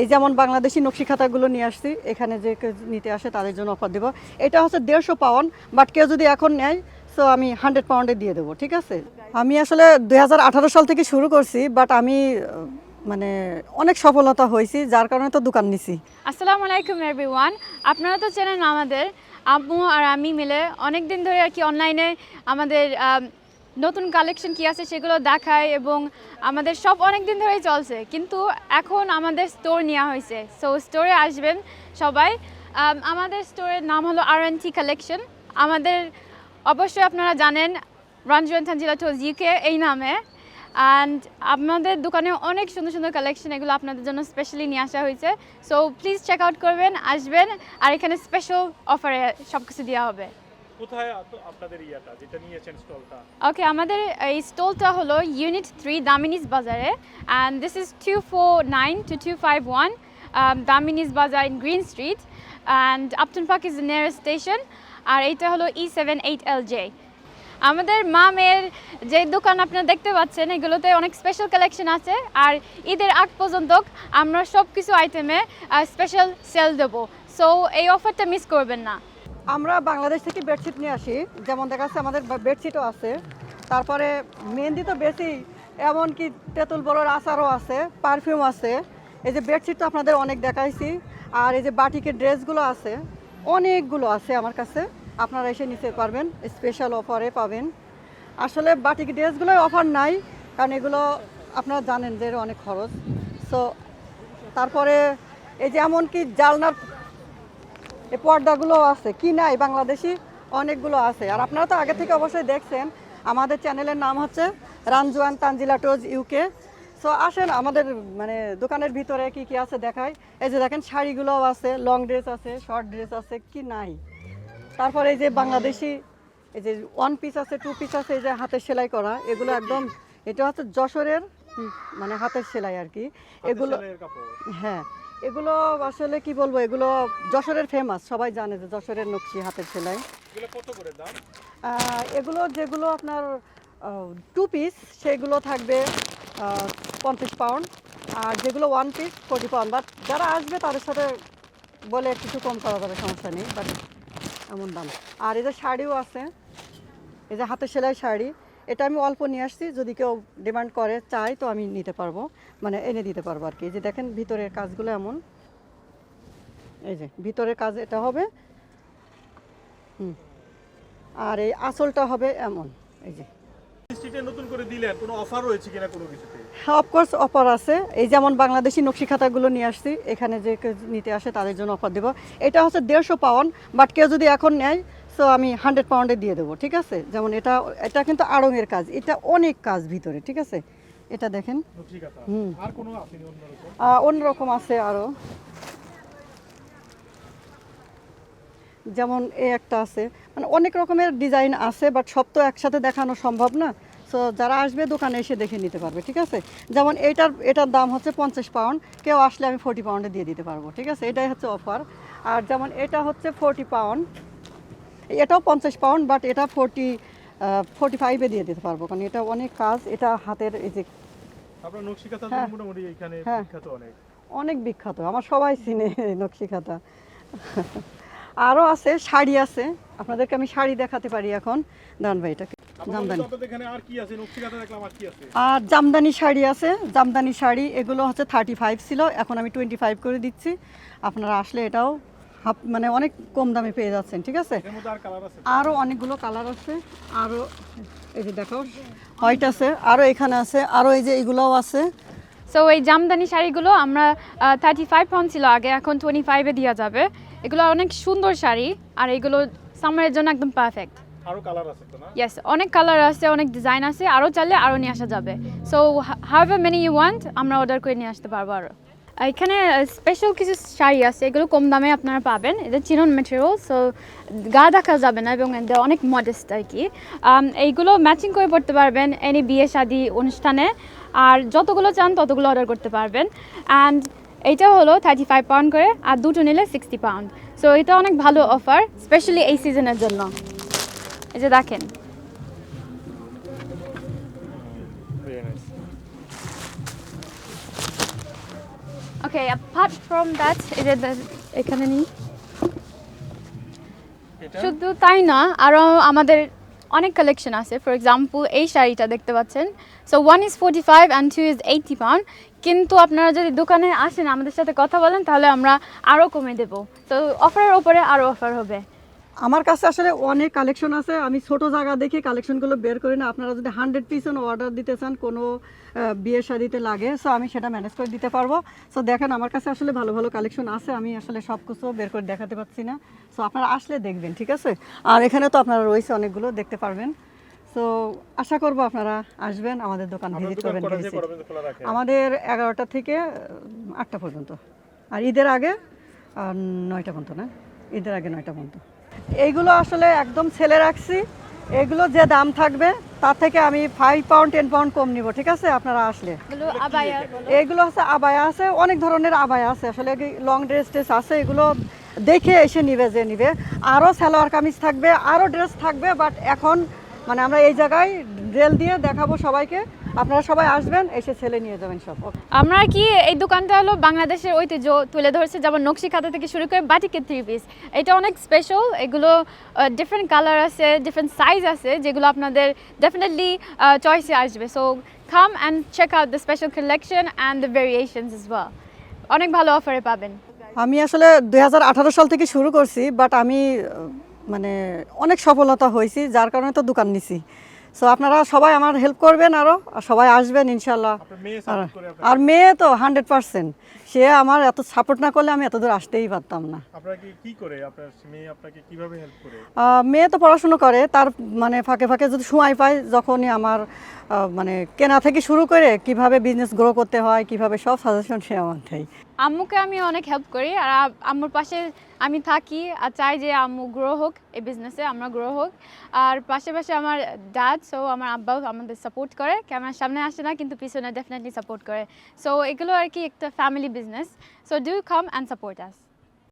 এই যেমন বাংলাদেশি নকশি খাতাগুলো নিয়ে আসছি এখানে যে নিতে আসে তাদের জন্য অফার দেবো। এটা হচ্ছে দেড়শো পাউন্ড বাট কেউ যদি এখন নেয় সো আমি হান্ড্রেড পাউন্ডে দিয়ে দেবো ঠিক আছে? আমি আসলে দু হাজার আঠারো সাল থেকে শুরু করছি বাট আমি মানে অনেক সফলতা হয়েছি যার কারণে তো দোকান নিছি। আসসালামু আলাইকুম এভরিওয়ান আপনারা তো চেনেন আমাদের আম্মু আর আমি মিলে অনেক দিন ধরে আর কি অনলাইনে আমাদের আম, নতুন কালেকশন কি আছে সেগুলো দেখায় এবং আমাদের সব অনেক দিন ধরেই চলছে। কিন্তু এখন আমাদের স্টোর নেওয়া হয়েছে। সো স্টোরে আসবেন সবাই। আমাদের স্টোরের নাম হলো আর এন টি কালেকশন আমাদের অবশ্যই আপনারা জানেন রঞ্জন থানজিলা টোজ ইউকে এই নামে। অ্যান্ড আপনাদের দোকানে অনেক সুন্দর সুন্দর কালেকশন এগুলো আপনাদের জন্য স্পেশালি নিয়ে আসা হয়েছে। সো প্লিজ চেক আউট করবেন, আসবেন। আর এখানে স্পেশাল অফারে সব কিছু দেওয়া হবে। কোথায় ওকে আমাদের এই স্টলটা হলো ইউনিট থ্রি দামিনিস বাজারে and this is two four nine two two five one Damini's Bazaar in Green Street and Upton Park is nearest station আর এইটা হলো E seven eight L J আমাদের মা মেয়ের যে দোকান আপনারা দেখতে পাচ্ছেন, এগুলোতে অনেক স্পেশাল কালেকশন আছে, আর ঈদের আগ পর্যন্ত আমরা সব কিছু আইটেমে স্পেশাল সেল দেবো। সো এই অফারটা মিস করবেন না। আমরা বাংলাদেশ থেকে বেডশিট নিয়ে আসি। যেমন দেখা যাচ্ছে আমাদের বেডশিটও আছে। তারপরে মেহেন্দি তো বেশি, এমনকি তেঁতুল বড়োর আচারও আছে পারফিউম আছে। এই যে বেডশিট তো আপনাদের অনেক দেখাইছি। আর এই যে বাটিকের ড্রেসগুলো আছে, অনেকগুলো আছে আমার কাছে। আপনারা এসে নিতে পারবেন স্পেশাল অফারে পাবেন। আসলে বাটিক ড্রেসগুলোই অফার নাই, কারণ এগুলো আপনারা জানেন যে অনেক খরচ। সো তারপরে এই যে এমনকি জালনার এই পর্দাগুলো আছে। কি নাই বাংলাদেশি অনেকগুলো আছে। আর আপনারা তো আগে থেকে অবশ্যই দেখছেন আমাদের চ্যানেলের নাম হচ্ছে রানজুয়ান তানজিলা টোজ ইউকে সো আসেন আমাদের মানে দোকানের ভিতরে কি কি আছে দেখাই। এই যে দেখেন শাড়িগুলোও আছে লং ড্রেস আছে শর্ট ড্রেস আছে কি নাই। তারপরে এই যে বাংলাদেশি এই যে ওয়ান পিস আছে টু পিস আছে এই যে হাতের সেলাই করা এগুলো একদম এটা হচ্ছে যশোরের মানে হাতের সেলাই আর কি। এগুলো হ্যাঁ এগুলো আসলে কি বলব এগুলো যশোরের ফেমাস সবাই জানে যে যশোরের নকশি হাতের সেলাই। এগুলো যেগুলো আপনার টু পিস সেগুলো থাকবে পঞ্চাশ পাউন্ড আর যেগুলো one piece forty pound but যারা আসবে তাদের সাথে বলে কিছু কম করা যাবে সমস্যা নেই বাট এমন দাম। আর এই যে শাড়িও আছে এই যে হাতের সেলাই শাড়ি এটা আমি অল্প নিয়ে আসছি যদি কেউ ডিমান্ড করে চাই তো আমি নিতে পারব। মানে এনে দিতে পারব আর কি। যে দেখেন ভিতরের কাজগুলো এমন। এই যে ভিতরের কাজ এটা হবে। হুম। আর এই আসলটা হবে এমন। এই যে। নতুন করে দিলেন কোনো অফার রয়েছে কিনা কোনো কিছুতে? অফকোর্স অফার আছে। এই যেমন বাংলাদেশি নকশি খাতাগুলো নিয়ে আসছি এখানে যে কেউ নিতে আসে তাদের জন্য অফার দেবো। এটা হচ্ছে দেড়শো পাউন্ড বাট কেউ যদি এখন নেয় সো আমি হান্ড্রেড পাউন্ডে দিয়ে দেবো ঠিক আছে? যেমন এটা এটা কিন্তু আড়ঙের কাজ এটা অনেক কাজ ভিতরে ঠিক আছে? এটা দেখেন। হুম। অন্যরকম আছে আরও যেমন এ একটা আছে। মানে অনেক রকমের ডিজাইন আছে বাট সব তো একসাথে দেখানো সম্ভব না। সো যারা আসবে দোকানে এসে দেখে নিতে পারবে ঠিক আছে? যেমন এটার এটার দাম হচ্ছে পঞ্চাশ পাউন্ড কেউ আসলে আমি ফোর্টি পাউন্ডে দিয়ে দিতে পারব ঠিক আছে? এটাই হচ্ছে অফার আর যেমন এটা হচ্ছে ফোর্টি পাউন্ড এটাও পঞ্চাশ পাউন্ড বাট এটা ফোর্টি ফোর্টি ফাইভে দিয়ে দিতে পারব কারণ এটা অনেক কাজ এটা হাতের এই যে নকশিকাতা হ্যাঁ। হ্যাঁ। অনেক। বিখ্যাত আমার সবাই চিনে নকশি খাতা আরও আছে শাড়ি আছে আপনাদেরকে আমি শাড়ি দেখাতে পারি এখন। দাঁড়ান ভাই এটাকে জামদানি। নকশিকাতা আর জামদানি শাড়ি আছে জামদানি শাড়ি এগুলো হচ্ছে থার্টি ফাইভ ছিল এখন আমি টোয়েন্টি ফাইভ করে দিচ্ছি। আপনারা আসলে এটাও হাফ মানে অনেক কম দামে পেয়ে যাচ্ছেন ঠিক আছে? আর আরও অনেকগুলো কালার আছে আরও এই যে দেখো হোয়াইট আছে আরও এখানে আছে আরও এই যে এগুলোও আছে। সো এই জামদানি শাড়িগুলো আমরা থার্টি ফাইভ পাউন্ড ছিল আগে এখন টোয়েন্টি ফাইভে দেওয়া যাবে। এগুলো অনেক সুন্দর শাড়ি আর এগুলো সামারের জন্য একদম পারফেক্ট আরও কালার আছে তো না? ইয়েস অনেক কালার আছে অনেক ডিজাইন আছে আরও চাইলে আরও নিয়ে আসা যাবে। So however many you want আমরা অর্ডার করে নিয়ে আসতে পারব আরও এখানে স্পেশাল কিছু শাড়ি আছে, এগুলো কম দামে আপনারা পাবেন। এটা চিনন মেটেরিয়াল সো গা দেখা যাবে না এবং এটা অনেক মডেস্ট আর কি। এইগুলো ম্যাচিং করে পড়তে পারবেন এনি বিয়ে, শাদি, অনুষ্ঠানে। আর যতগুলো চান ততগুলো অর্ডার করতে পারবেন। অ্যান্ড এইটা হলো থার্টি ফাইভ পাউন্ড করে, আর দুটো নিলে সিক্সটি পাউন্ড সো এটা অনেক ভালো অফার স্পেশালি এই সিজনের জন্য। এই যে দেখেন। ওকে অ্যাপার্ট ফ্রম দ্যাট এটা এখানে নেই শুধু তাই না আরও আমাদের অনেক কালেকশন আছে। ফর এক্সাম্পল এই শাড়িটা দেখতে পাচ্ছেন। So one is forty five and two is eighty pound কিন্তু আপনারা যদি দোকানে আসেন আমাদের সাথে কথা বলেন তাহলে আমরা আরও কমে দেবো। তো অফারের ওপরে আরও অফার হবে। আমার কাছে আসলে অনেক কালেকশন আছে। আমি ছোট জায়গা দেখে কালেকশনগুলো বের করি না। আপনারা যদি হান্ড্রেড পিসের অর্ডার দিতে চান কোনো আহ, বিয়ে শাদিতে লাগে সো আমি সেটা ম্যানেজ করে দিতে পারব। সো দেখেন আমার কাছে আসলে ভালো ভালো কালেকশন আছে। আমি আসলে সব কিছু বের করে দেখাতে পারছি না। সো আপনারা আসলে দেখবেন ঠিক আছে? আর এখানে তো আপনারা রয়েছে অনেকগুলো দেখতে পারবেন। সো আশা করব আপনারা আসবেন আমাদের দোকান ভিজিট করবেন আমাদের এগারোটা থেকে আটটা পর্যন্ত। আর ঈদের আগে নয়টা পর্যন্ত না? ঈদের আগে নয়টা পর্যন্ত। এইগুলো আসলে একদম ছেলে রাখছি। এগুলো যে দাম থাকবে তার থেকে আমি ফাইভ পাউন্ড টেন পাউন্ড কম নিব ঠিক আছে? আপনারা আসলে। এগুলো হচ্ছে আছে আবায়া আছে অনেক ধরনের আবায়া আছে। আসলে লং ড্রেস ট্রেস আছে এগুলো দেখে এসে নিবে যে নিবে। আরও সালোয়ার কামিজ থাকবে আরও ড্রেস থাকবে বাট এখন মানে আমরা এই জায়গায় রেল দিয়ে দেখাবো সবাইকে। আপনারা সবাই আসবেন এসে ছেলে নিয়ে যাবেন সব. আমরা কি এই দোকানটা হলো বাংলাদেশের ঐতিহ্য তুলে ধরছে যেমন নকশি খাতা থেকে শুরু করে বাটিকের থ্রি পিস এটা অনেক স্পেশাল এগুলো ডিফারেন্ট কালার আছে ডিফারেন্ট সাইজ আছে যেগুলো আপনাদের ডেফিনেটলি চয়েসে আসবে। So come and check out the special collection and the variations is well অনেক ভালো অফারে পাবেন। আমি আসলে দুই হাজার আঠারো সাল থেকে শুরু করছি বাট আমি মানে অনেক সফলতা হয়েছি যার কারণে তো দোকান নিছি। সো আপনারা সবাই আমার হেল্প করবেন আরও আর সবাই আসবেন ইনশাল্লাহ আর মেয়ে তো হান্ড্রেড পার্সেন্ট সে আমার এত সাপোর্ট না করলে আমি এত দূর আসতেই পারতাম না। মেয়ে তো পড়াশুনো করে তার মানে ফাঁকে ফাঁকে যদি সময় পায় যখনই আমার মানে কেনা থেকে শুরু করে কীভাবে বিজনেস গ্রো করতে হয়, কীভাবে সব সাজেশন সে আমার দেয়। আম্মুকে আমি অনেক হেল্প করি আর আম্মুর পাশে আমি থাকি আর চাই যে আম্মু গ্রো হোক, এই বিজনেসে আমরা গ্রো হোক। আর পাশে পাশে আমার ড্যাড সো আমার আব্বাও আমাদের সাপোর্ট করে। ক্যামেরার সামনে আসে না, কিন্তু পিছনে ডেফিনেটলি সাপোর্ট করে। সো এগুলো আর কি একটা family business so do come and support us